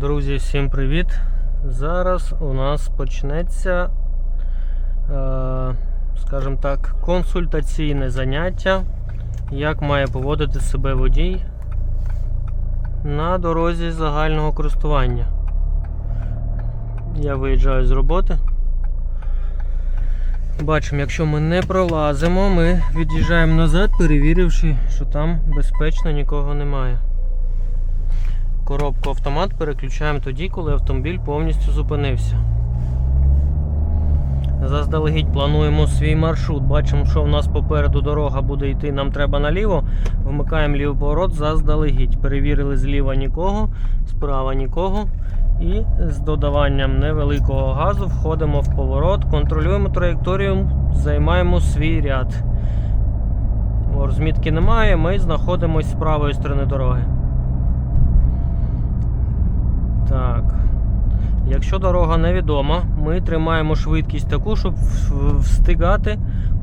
Друзі, всім привіт! Зараз у нас почнеться, е, скажімо так, консультаційне заняття, як має поводити себе водій на дорозі загального користування. Я виїжджаю з роботи. Бачимо, якщо ми не пролазимо, ми від'їжджаємо назад, перевіривши, що там безпечно нікого немає. Коробку автомат переключаємо тоді, коли автомобіль повністю зупинився. Заздалегідь плануємо свій маршрут. Бачимо, що в нас попереду дорога буде йти, нам треба наліво. Вмикаємо лівий поворот заздалегідь. Перевірили зліва нікого, справа нікого. І з додаванням невеликого газу входимо в поворот, контролюємо траєкторію, займаємо свій ряд. Розмітки немає, ми знаходимося з правої сторони дороги. Так. Якщо дорога невідома, ми тримаємо швидкість таку, щоб встигати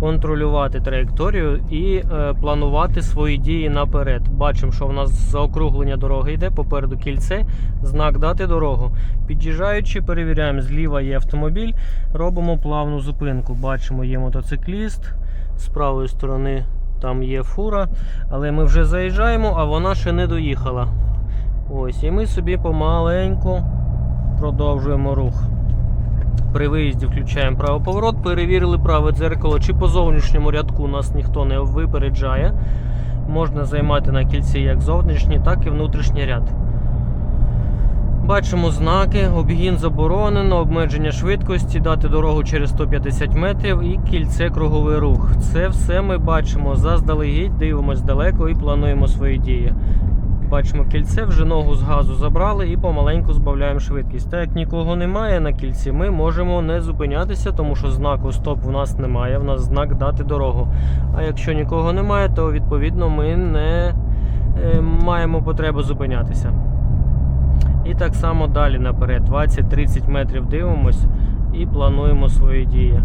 контролювати траєкторію і е, планувати свої дії наперед. Бачимо, що в нас заокруглення дороги йде, попереду кільце, знак дати дорогу. Під'їжджаючи, перевіряємо, зліва є автомобіль, робимо плавну зупинку. Бачимо, є мотоцикліст, з правої сторони там є фура, але ми вже заїжджаємо, а вона ще не доїхала. Ось, і ми собі помаленьку продовжуємо рух. При виїзді включаємо правоповорот, перевірили праве дзеркало, чи по зовнішньому рядку нас ніхто не випереджає. Можна займати на кільці як зовнішній, так і внутрішній ряд. Бачимо знаки, обгін заборонено, обмеження швидкості, дати дорогу через 150 метрів і кільце круговий рух. Це все ми бачимо заздалегідь, дивимося далеко і плануємо свої дії. Бачимо кільце, вже ногу з газу забрали і помаленьку збавляємо швидкість. Так як нікого немає на кільці, ми можемо не зупинятися, тому що знаку стоп в нас немає, в нас знак дати дорогу. А якщо нікого немає, то відповідно ми не е, маємо потреби зупинятися. І так само далі наперед. 20-30 метрів дивимось і плануємо свої дії.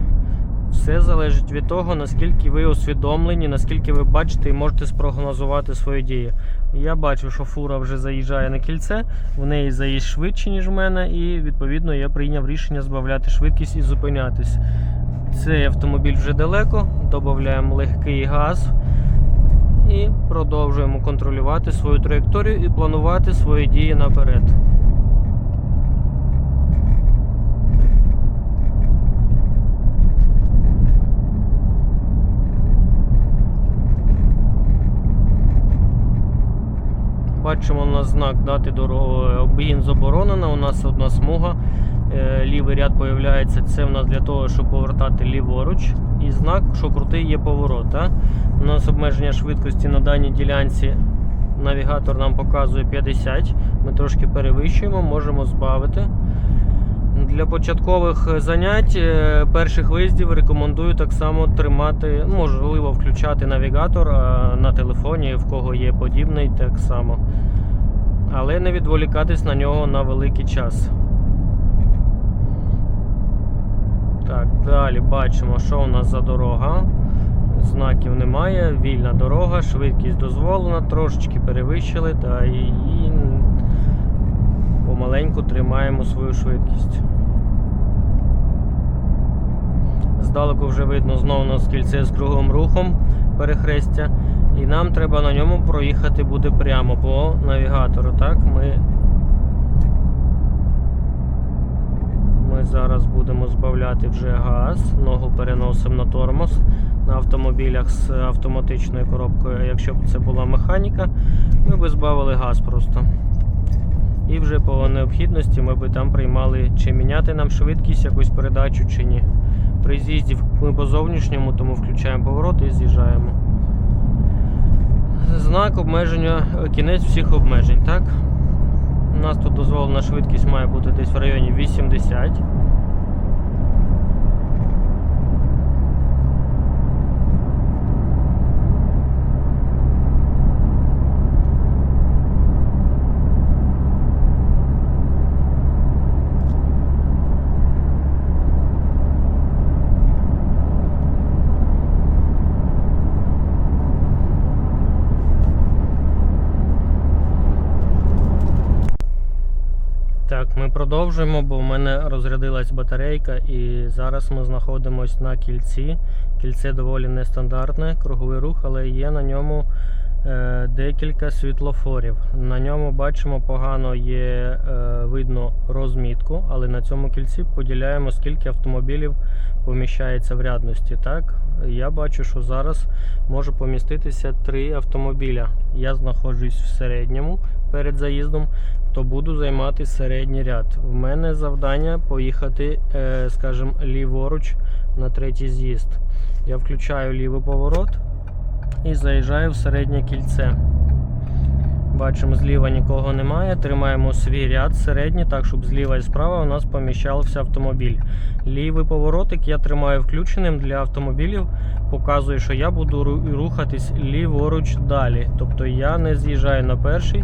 Все залежить від того, наскільки ви усвідомлені, наскільки ви бачите і можете спрогнозувати свої дії. Я бачу, що фура вже заїжджає на кільце, в неї заїзд швидше, ніж в мене, і відповідно я прийняв рішення збавляти швидкість і зупинятись. Цей автомобіль вже далеко, додаємо легкий газ і продовжуємо контролювати свою траєкторію і планувати свої дії наперед. Бачимо на знак дати дорогу обгін заборонено. У нас одна смуга. Е, Лівий ряд появляється. Це в нас для того, щоб повертати ліворуч. І знак, що крутий є поворот. а. У нас обмеження швидкості на даній ділянці. Навігатор нам показує 50. Ми трошки перевищуємо, можемо збавити. Для початкових занять, е, перших виїздів рекомендую так само тримати, ну, можливо, включати навігатор на телефоні, в кого є подібний, так само. Але не відволікатись на нього на великий час. Так, далі бачимо, що у нас за дорога. Знаків немає, вільна дорога, швидкість дозволена, трошечки перевищили та і помаленьку тримаємо свою швидкість. Здалеку вже видно знову нас кільце з кругом рухом перехрестя. І нам треба на ньому проїхати буде прямо по навігатору. Так, Ми Ми зараз будемо збавляти вже газ, ногу переносимо на тормоз на автомобілях з автоматичною коробкою. Якщо б це була механіка, ми б збавили газ просто. І вже по необхідності ми би там приймали, чи міняти нам швидкість, якусь передачу, чи ні. При з'їзді ми по зовнішньому, тому включаємо поворот і з'їжджаємо. Знак обмеження, кінець всіх обмежень, так? У нас тут дозволена швидкість має бути десь в районі 80. Так, ми продовжуємо, бо в мене розрядилась батарейка, і зараз ми знаходимося на кільці. Кільце доволі нестандартне, круговий рух, але є на ньому е, декілька світлофорів. На ньому бачимо погано є е, видно розмітку, але на цьому кільці поділяємо, скільки автомобілів поміщається в рядності. Так, я бачу, що зараз може поміститися три автомобіля. Я знаходжусь в середньому перед заїздом то буду займати середній ряд. В мене завдання поїхати, е, скажімо, ліворуч на третій з'їзд. Я включаю лівий поворот і заїжджаю в середнє кільце. Бачимо, зліва нікого немає. Тримаємо свій ряд середній, так, щоб зліва і справа у нас поміщався автомобіль. Лівий поворотик я тримаю включеним для автомобілів, показує, що я буду рухатись ліворуч далі. Тобто я не з'їжджаю на перший.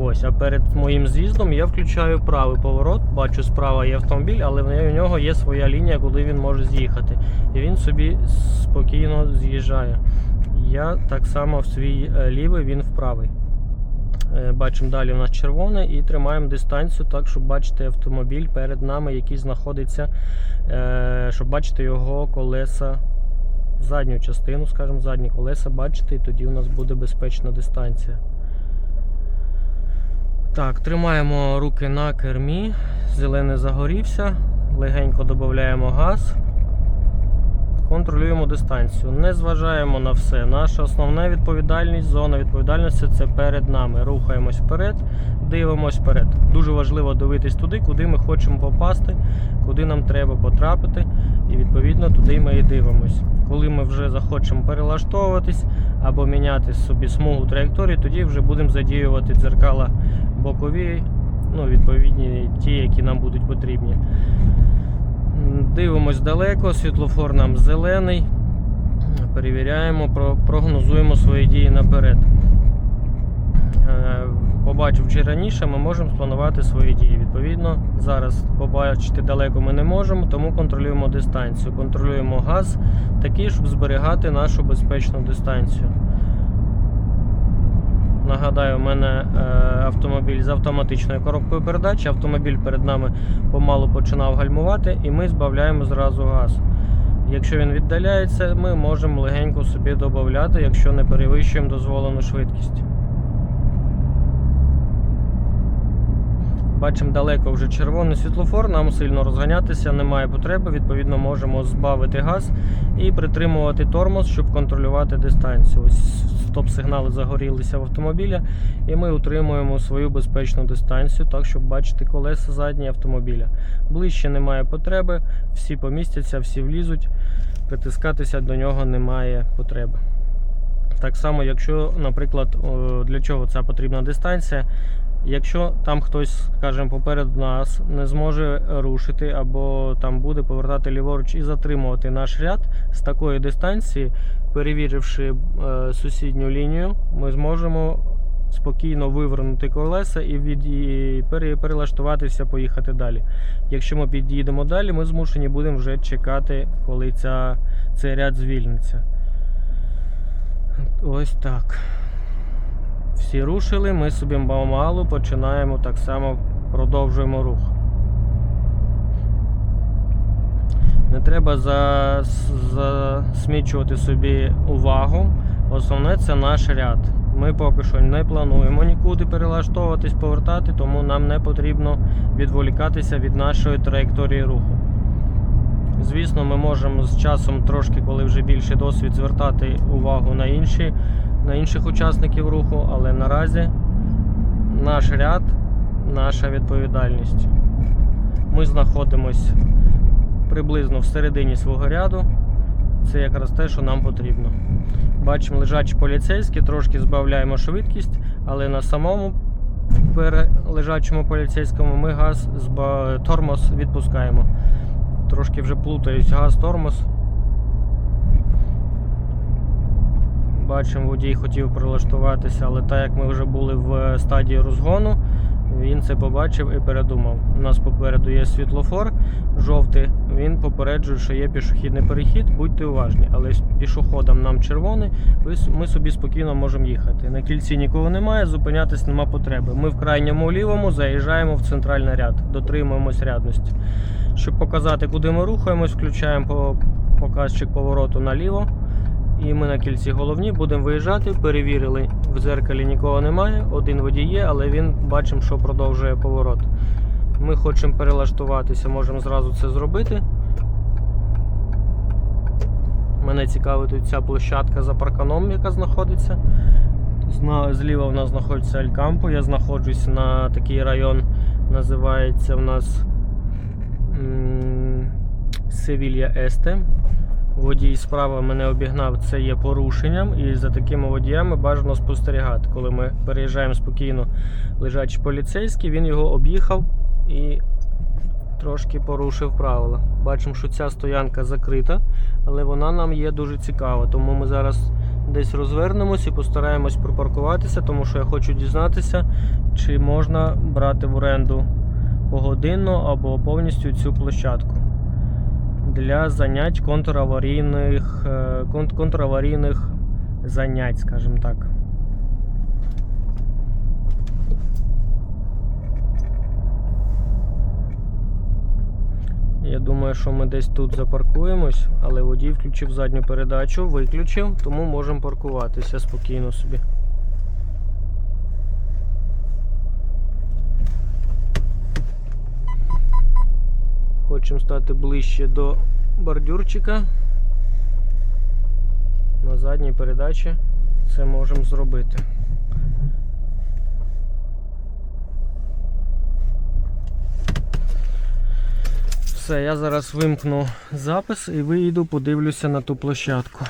Ось, а перед моїм з'їздом я включаю правий поворот. Бачу, справа є автомобіль, але в нього є своя лінія, куди він може з'їхати. І він собі спокійно з'їжджає. Я так само в свій е, лівий, він в правий. Е, Бачимо далі у нас червоне і тримаємо дистанцію так, щоб бачити автомобіль перед нами, який знаходиться, е, щоб бачити його колеса, задню частину, скажімо, задні колеса бачити, і тоді у нас буде безпечна дистанція. Так, тримаємо руки на кермі, зелений загорівся, легенько додаємо газ. Контролюємо дистанцію, не зважаємо на все. Наша основна відповідальність, зона відповідальності це перед нами. Рухаємось вперед, дивимось вперед. Дуже важливо дивитись туди, куди ми хочемо попасти, куди нам треба потрапити, і відповідно туди ми і дивимось. Коли ми вже захочемо перелаштовуватись або міняти собі смугу траєкторії, тоді вже будемо задіювати дзеркала бокові, ну, відповідні ті, які нам будуть потрібні. Дивимось далеко, світлофор нам зелений. Перевіряємо, прогнозуємо свої дії наперед. Е, Побачивши раніше, ми можемо спланувати свої дії. Відповідно, зараз побачити далеко ми не можемо, тому контролюємо дистанцію. Контролюємо газ такий, щоб зберігати нашу безпечну дистанцію. Нагадаю, у мене е, автомобіль з автоматичною коробкою передач. Автомобіль перед нами помалу починав гальмувати, і ми збавляємо зразу газ. Якщо він віддаляється, ми можемо легенько собі додати, якщо не перевищуємо дозволену швидкість. Бачимо далеко вже червоний світлофор, нам сильно розганятися немає потреби. Відповідно, можемо збавити газ і притримувати тормоз, щоб контролювати дистанцію. Ось стоп-сигнали загорілися в автомобіля, і ми утримуємо свою безпечну дистанцію, так щоб бачити колеса задні автомобіля. Ближче немає потреби, всі помістяться, всі влізуть, притискатися до нього немає потреби. Так само, якщо, наприклад, для чого ця потрібна дистанція, Якщо там хтось, скажімо, поперед нас не зможе рушити або там буде повертати ліворуч і затримувати наш ряд з такої дистанції, перевіривши е, сусідню лінію, ми зможемо спокійно вивернути колеса і, від, і перелаштуватися, поїхати далі. Якщо ми під'їдемо далі, ми змушені будемо вже чекати, коли ця, цей ряд звільниться. Ось так. Всі рушили, ми собі помалу починаємо так само продовжуємо рух. Не треба засмічувати собі увагу. Основне це наш ряд. Ми поки що не плануємо нікуди перелаштовуватись, повертати, тому нам не потрібно відволікатися від нашої траєкторії руху. Звісно, ми можемо з часом трошки, коли вже більший досвід, звертати увагу на інші, на інших учасників руху, але наразі наш ряд, наша відповідальність. Ми знаходимося приблизно всередині свого ряду. Це якраз те, що нам потрібно. Бачимо лежачі поліцейські, трошки збавляємо швидкість, але на самому перележачому поліцейському ми газ тормоз відпускаємо. Трошки вже плутаюсь газ, Бачимо, водій хотів прилаштуватися, але так як ми вже були в стадії розгону, Він це побачив і передумав. У нас попереду є світлофор жовтий. Він попереджує, що є пішохідний перехід. Будьте уважні, але з пішоходом нам червоний. Ми собі спокійно можемо їхати. На кільці нікого немає, зупинятись нема потреби. Ми в крайньому лівому заїжджаємо в центральний ряд, дотримуємось рядності. Щоб показати, куди ми рухаємось, включаємо показчик повороту наліво. І ми на кільці головні будемо виїжджати. Перевірили, в зеркалі нікого немає. Один водій є, але він бачимо, що продовжує поворот. Ми хочемо перелаштуватися, можемо зразу це зробити. Мене цікавить тут ця площадка за парканом, яка знаходиться. Зліва в нас знаходиться Алькампо. Я знаходжусь на такий район, називається в нас Севілья Есте. Водій справа мене обігнав, це є порушенням, і за такими водіями бажано спостерігати. Коли ми переїжджаємо спокійно, лежачий поліцейський, він його об'їхав і трошки порушив правила. Бачимо, що ця стоянка закрита, але вона нам є дуже цікава. Тому ми зараз десь розвернемось і постараємось припаркуватися, тому що я хочу дізнатися, чи можна брати в оренду погодинно або повністю цю площадку для занять контраварійних, е, контраварійних занять, скажімо так. Я думаю, що ми десь тут запаркуємось, але водій включив задню передачу, виключив, тому можемо паркуватися спокійно собі. Хочемо стати ближче до бордюрчика. На задній передачі це можемо зробити. Все, я зараз вимкну запис і вийду, подивлюся на ту площадку.